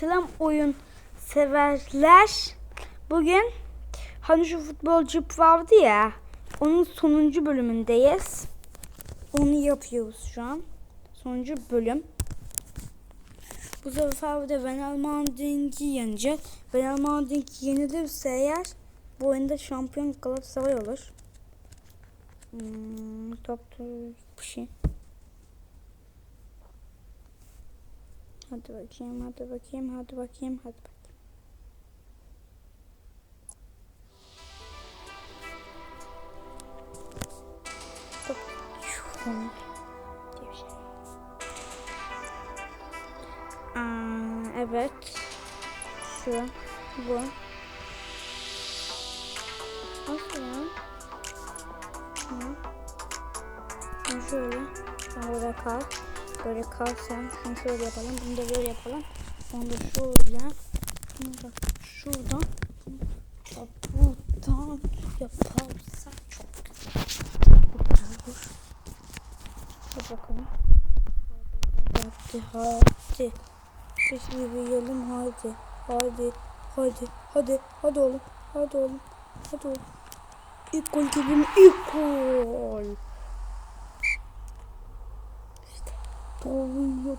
Selam oyun severler. Bugün hani şu futbolcu vardı ya. Onun sonuncu bölümündeyiz. Onu yapıyoruz şu an. Sonuncu bölüm. Bu sefer de Venel Manding'i yenecek. Venel Manding yenilirse eğer bu oyunda şampiyon Galatasaray olur. Hmm, top bir şey. Hadi bakayım, hadi bakayım, hadi bakayım, hadi bakayım. Aa, evet. Şu, bu. Nasıl ya? Bunu şöyle. Sen orada kal. Böyle kal sen. Şunu şöyle yapalım. Bunu da böyle yapalım. Onu da şöyle. Bunu da şuradan. Da buradan yaparsak çok güzel olur. Hadi bakalım. Hadi hadi. Biz yürüyelim hadi. Hadi. Hadi. Hadi. Hadi oğlum. Hadi oğlum. Hadi oğlum. İlk gol geliyor. İlk gol. Doğru.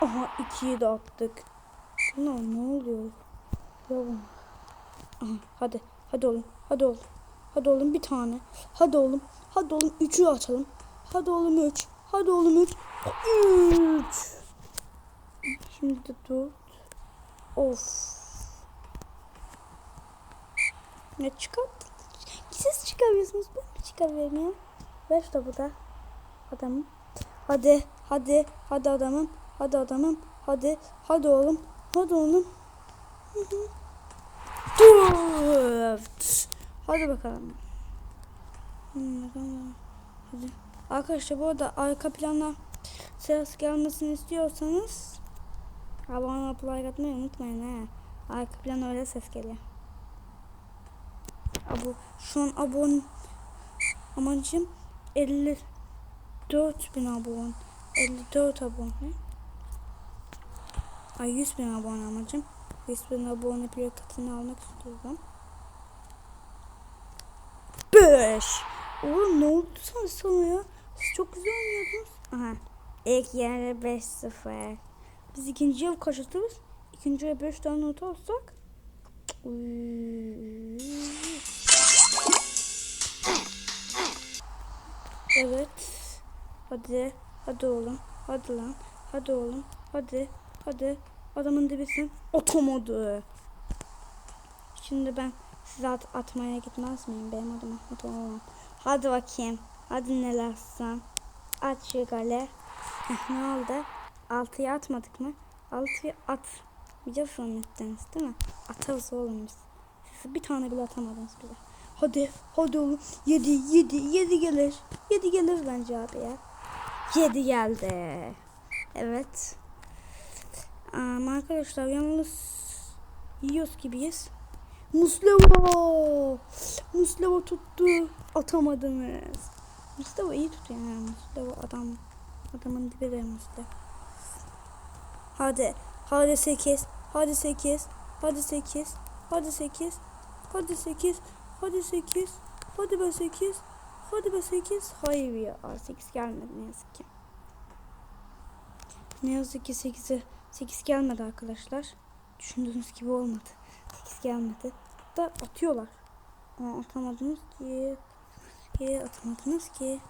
Aha ikiyi de attık. Ne oluyor? Oğlum. Aha, hadi. Hadi oğlum. Hadi oğlum. Hadi oğlum bir tane. Hadi oğlum. Hadi oğlum üçü atalım. Hadi oğlum üç. Hadi oğlum üç. Üç. Şimdi de dört. Of. Ne çıkarttın? Siz çıkarıyorsunuz. Ben mi çıkarıyorum ya? Ver topu da. Adamım. Hadi. Hadi. Hadi adamım. Hadi adamım. Hadi. Hadi oğlum. Hadi oğlum. Hadi bakalım. Hadi. Arkadaşlar bu arada arka plana ses gelmesini istiyorsanız abone olup like atmayı unutmayın ha. Arka plan öyle ses geliyor. Abo, şu an abone amacım 54 bin abone. 54 abone. Ay 100 bin abone amacım. 100 bin abone plakatını almak istiyorum. 5 Oğlum ne oldu sana sana ya? Siz çok güzel oynuyordunuz. Aha. İlk yere 5-0. Biz ikinci yıl kaç atarız? İkinciye 5 tane not alsak. Uy. Evet. Hadi. Hadi oğlum. Hadi lan. Hadi oğlum. Hadi. Hadi. Adamın dibisin. Atamadı. Şimdi ben size at atmaya gitmez miyim? Benim adım Ahmet. Hadi bakayım. Hadi nelersen. At şu gale. Ne oldu? Altıyı atmadık mı? Altıyı at. Atmayacağız zannettiniz değil mi? Atarız oğlum biz. Siz bir tane bile atamadınız bize. Hadi, hadi oğlum. Yedi, yedi, yedi gelir. Yedi gelir bence abi ya. Yedi geldi. Evet. Ama arkadaşlar yalnız yiyoruz gibiyiz. Muslava. Muslava tuttu. Atamadınız. Muslava iyi tutuyor yani. Muslava adam. Adamın dibi de Muslava. Hadi. Hadi 8. Hadi 8. Hadi 8. Hadi 8. Hadi 8. Hadi 8. Hadi be 8. Hadi be 8. Hayır ya. 8 gelmedi ne yazık ki. Ne yazık ki 8'e 8 gelmedi arkadaşlar. Düşündüğünüz gibi olmadı. 8 gelmedi. Da atıyorlar. Aa, atamadınız ki. ki. Atamadınız ki.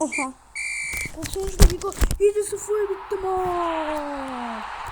Oha. O sonuçta bir gol. 7-0 bitti maç.